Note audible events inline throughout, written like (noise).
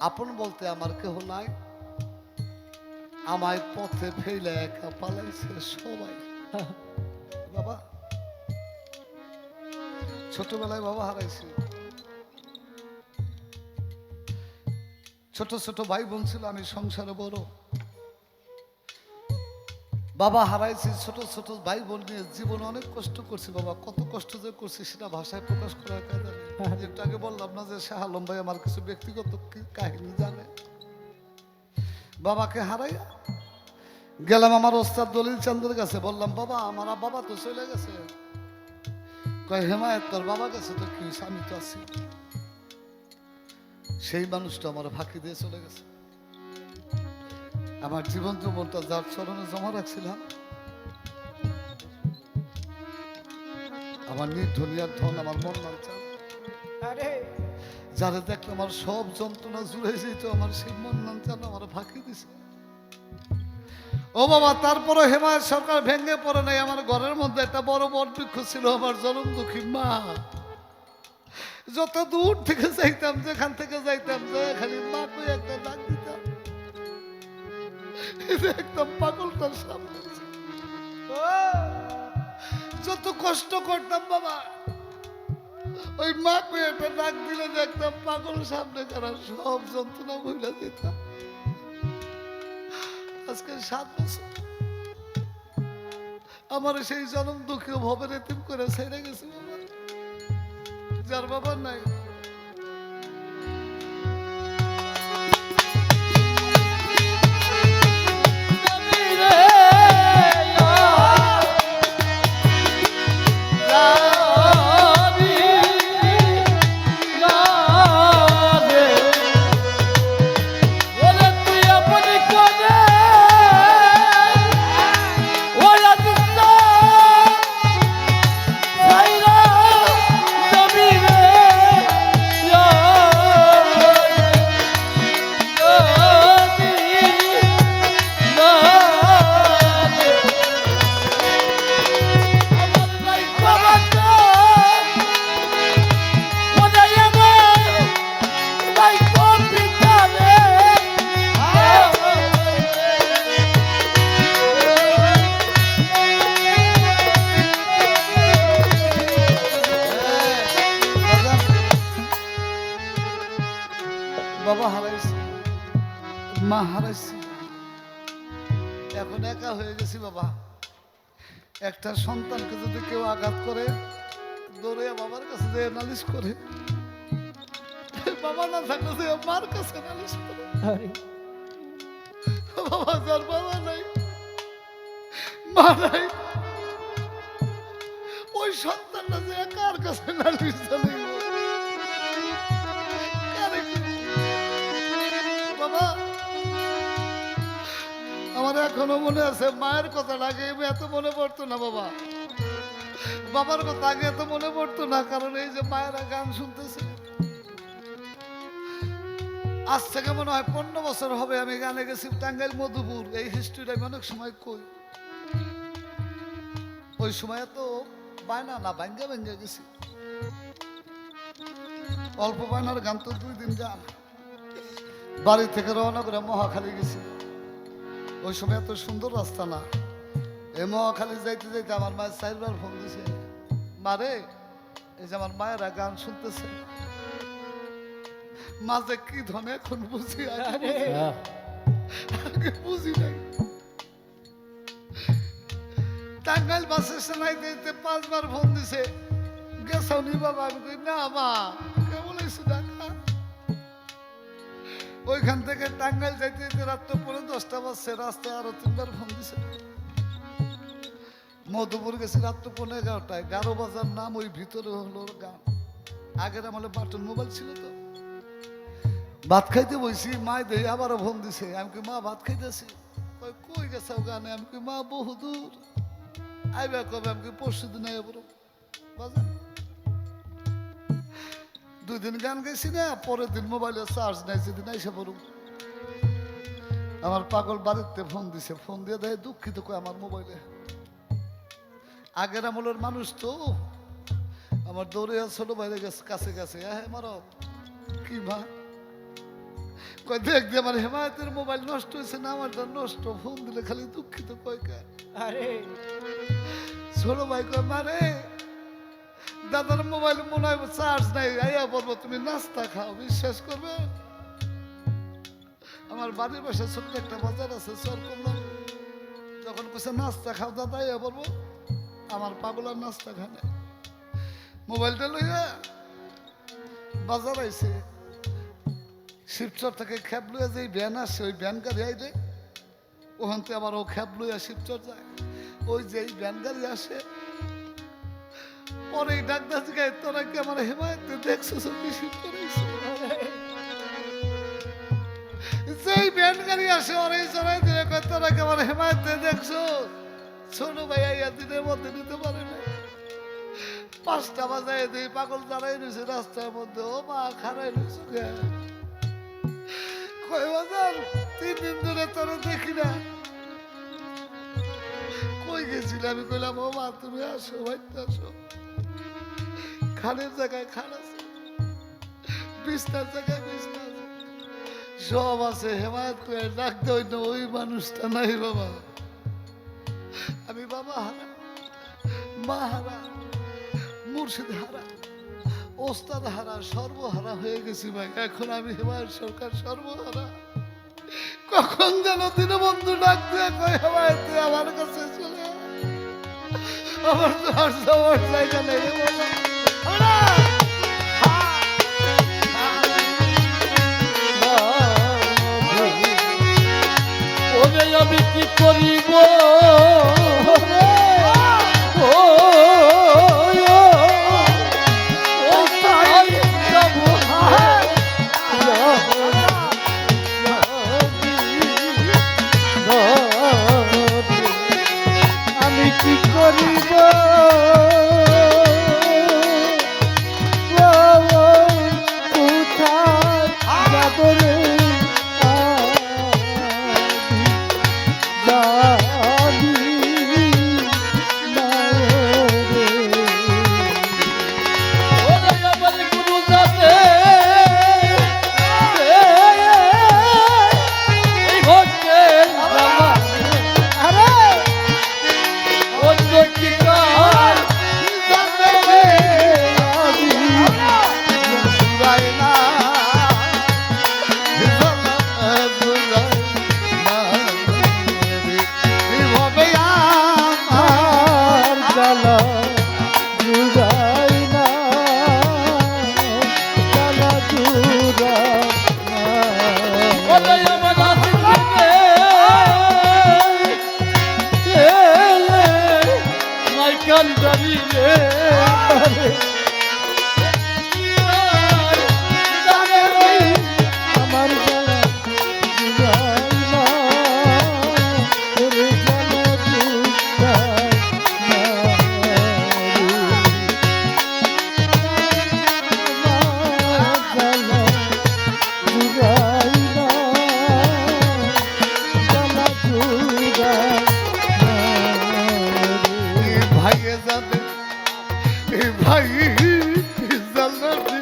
আপন বলতে আমার কেহ নাই। আমায় পথে ফেলে একা পালাইছে সবাই। (laughs) বাবা, ছোটবেলায় বাবা হারাইছি। ছোট ছোট ভাই বোন ছিল, আমি সংসারে বড়। বাবা হারাইছি ছোট ছোট ভাই বোন নিয়ে জীবনে অনেক কষ্ট করছি বাবা। কত কষ্ট যে করছি সেটা ভাষায় প্রকাশ করার কায়দা নেই। (laughs) একটু আগে বললাম না যে শাহ আলম ভাই আমার কিছু ব্যক্তিগত কাহিনী জানে? বাবাকে হারাইয়া গেলাম আমার ওস্তাদ দলিল চান্দের কাছে। বললাম বাবা আমার বাবা তো চলে গেছে। কয় হেমায়ত তোর বাবা গেছে তো কি? আমি তো আছি। সেই মানুষটা আমার ফাঁকি দিয়ে চলে গেছে। আমার জীবন জীবনটা যার চরণে জমা রাখছিলাম আমার নির্ধনিয়ার ধন আমার মন আরে যারা দেখলে আমার সব যন্ত্রণা জুড়ে যেত আমার সেই মন নামচান আমার ফাঁকি দিছে। ও বাবা তারপরে হেমায়ত সরকার ভেঙে পড়ে নাই আমার ঘরের মধ্যে একটা বড় বট বৃক্ষ ছিল আমার জনম দুঃখী মা। যত দূর থেকে যাইতাম যেখান থেকে যাইতাম যে খালি মা কই একটা ডাক দিতাম একদম পাগলটার সামনে যত কষ্ট করতাম বাবা, ওই মা একটা ডাক দিলে একদম পাগল সামনে করার সব যন্ত্রণা বইলা দিতাম আজকে সাত বছর। আমার সেই জনম দুঃখী ভবের এতিম করে ছেড়ে গেছে বাবা। যার বাবা নাই। একটা সন্তানকে যদি কেউ আঘাত করে দৌড়ে বাবার কাছে যে নালিশ করে। বাবা না থাকলে যে মার কাছে নালিশ করে। বাবা যার বাবা নাই মা নাই ওই সন্তানটা যে কার কাছে নালিশ চালিয়ে আমার এখনও মনে আছে, মায়ের কথা আগে এত মনে পড়তো না বাবা। বাবার কথা আগে এত মনে পড়তো না, কারণ এই যে মায়েরা গান শুনতেছে। আজ থেকে মনে হয় পনেরো বছর হবে আমি গানে গেছি টাঙ্গাইল, মধুপুর। এই হিস্ট্রিটা আমি অনেক সময় কই। ওই সময় তো বায়না না, ভাঙ্গে ভাঙ্গে গেছি। অল্প বায়নার গান তো দুই দিন গান। বাড়ি থেকে রওনা করে মহাখালী গেছি। ওই সময় এত সুন্দর রাস্তা না। এই মহাখালী যাইতে যাইতে আমার মায়ের চারবার ফোন দিছে মারে এই যে আমার মায়েরা গান শুনতেছে। মাঝে কি ধনে এখন বুঝি আগে বুঝি- আগে নাই। টাঙ্গাইল বাস স্টেশন দিতে পাঁচবার ফোন দিছে গেছাও নি বাবা? আমি না মা কেমন হয়েছে দেখা ওইখান থেকে টাঙ্গাইল যাইতে যেতে রাত্র পরে দশটা বাজছে, রাস্তায় আরও তিনবার ফোন দিছে। মধুপুর গেছি রাত্র পনেরো এগারোটায়। গারো বাজার নাম ওই ভিতরে হলো গান। আগের আমলে বাটন মোবাইল ছিল তো। ভাত খাইতে বইছি মাই দেই আবারও ফোন দিছে। আমি কি মা, ভাত খাইতেছি? কই কই গেছে গানে? আমি কি মা, বহু দূর। আইবা কবে? আমি কি পরশু দিন আইবা বাজার। দুই দিন গান গাইছি না পরের দিন মোবাইলে চার্জ নাই সেদিন আইসা পড়ু আমার পাগল বাড়িতে ফোন দিছে ফোন দিয়ে দেয় দুঃখিত কই আমার মোবাইলে আগের আমলের মানুষ তো আমার দৌড়ে ছোট বাইরে গেছে কাছে কাছে হ্যাঁ মারো কি মা? কয় দেখ দিয়ে আমার হেমায়তের মোবাইল নষ্ট হয়েছে না আমারটা নষ্ট ফোন দিলে খালি দুঃখিত কয় কে? আরে। ছোট ভাই কয় মারে দাদার মোবাইল মনে হয় চার্জ নাই। আইয়া বলব, তুমি নাস্তা খাও, বিশ্বাস করবে? আমার বাড়ির পাশে ছোট্ট একটা বাজার আছে, চর করলাম যখন কইছে, নাস্তা খাও দাদা আইয়া বলব, আমার পাগলার নাস্তা খানে মোবাইলটা লইয়া বাজার আইছে। শিবচর থেকে খ্যাপ লইয়া যে ভ্যান আসছে ওই ভ্যান গাড়ি আইলে ওখান থেকে আবার ও খ্যাপ লইয়া শিবচর যায়। ওই যে ভ্যান গাড়ি আসে পরে ডাক্তার জিগায় তোরা কি আমার হেমায়তে দেখছ? যেই ভ্যান গাড়ি আসে, ওরাই চড়াই দিলে তোরা কি আমার হেমায়তে দেখছ? ছোট ভাই আইয়া দিনের মধ্যে নিতে পারে না পাঁচটা বাজায় দিই পাগল দাঁড়াই রয়েছে রাস্তার মধ্যে। ও মা খারাই রয়েছে? কয় বাজার তিন দিন ধরে তোরা দেখি না। কই গেছিল আমি কইলাম, ও মা, তুমি আসো ভাই আসো। খানের জায়গায় খান আছে বিছনার জায়গায় আছে। সব আছে, হেমায়ত করে ডাকতে হইতো ওই মানুষটা নাই বাবা। আমি বাবা হারা, মা হারা, মুর্শিদ হারা, ওস্তাদ হারা, সর্বহারা হয়ে গেছি ভাই। এখন আমি হেমায়ত সরকার সর্বহারা। কখন যেন দীনবন্ধু ডাক দিয়ে কয়, হেমায়ত আমার কাছে চলে। আমার তো আর যাওয়ার জায়গা নেই আমি কি করিব? দিয়ে যাবে ভাই জানাবে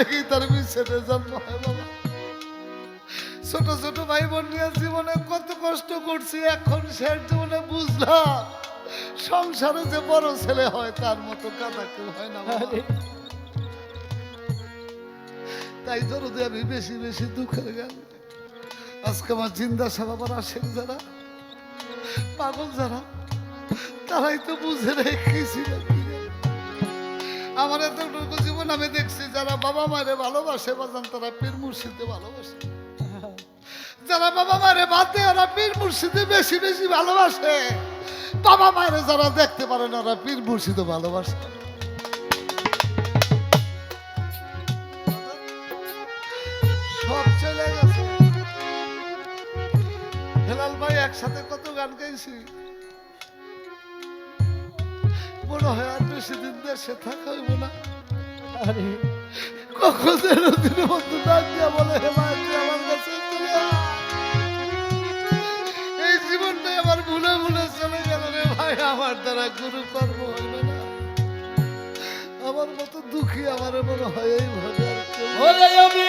থেকেই তার বিচ্ছেদের জন্ম হয় বাবা। ছোট ছোট ভাই বোন নিয়ে জীবনে কত কষ্ট করছি এখন শেষ জীবনে বুঝলাম সংসারে যে বড় ছেলে হয় তার মতো কাদা কেউ হয় না তাই দরদে আমি বেশি বেশি দুঃখের গান। আজকে আমার জিন্দা সাবাবার আসেন যারা পাগল যারা তারাই তো বুঝে রেখেছি আমার জীবন আমি দেখছি যারা বাবা মায়ের ভালোবাসে বাজান তারা পীর মুর্শিদে ভালোবাসে। যারা বাবা মায়ের বাদ ওরা পীর মুর্শিদে বেশি বেশি ভালোবাসে। বাবা মায়ের যারা দেখতে পারে না, ওরা পীর মুর্শিদে ভালোবাসে। সব চলে গেছে। ভাই একসাথে কত গান গাইছি। মনে হয় আর বেশি দিন দেশে থাকা হইব না। কখন মধ্যে ডাক দিয়া বলে হেমায় তুই আমার কাছে এই জীবনটাই আমার ভুলে ভুলে চলে গেল রে ভাই। আমার দ্বারা গুরু কর্ম না। আমার মতো দুঃখী আমার মনে হয় কেউ নেই। আমি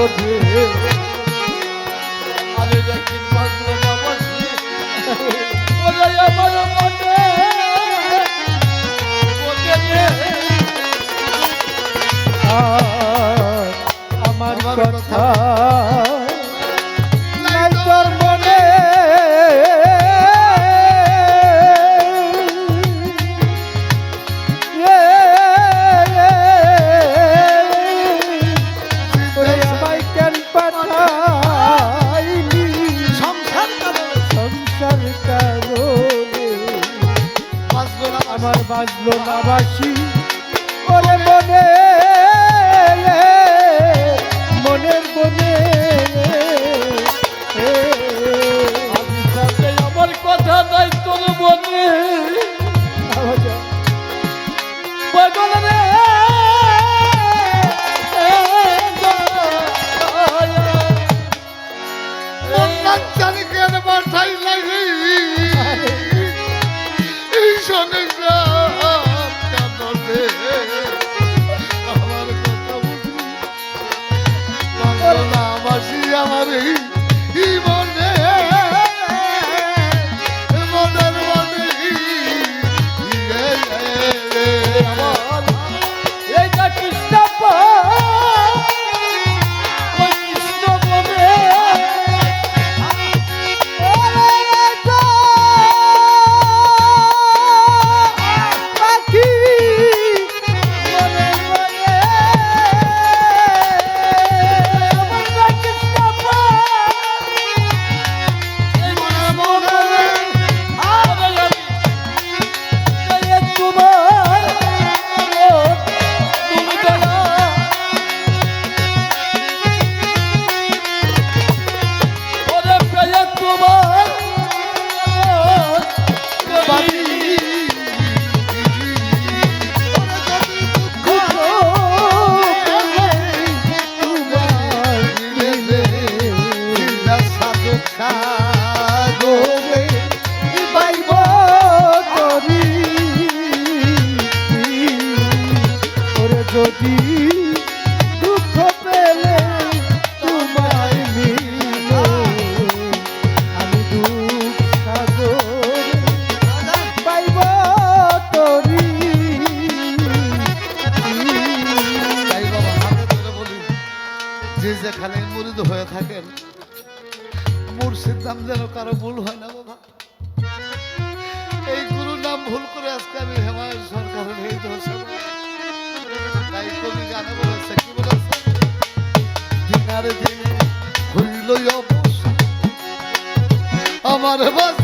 সংসার বাসি যদি দিনে হইল আমার বাসাতি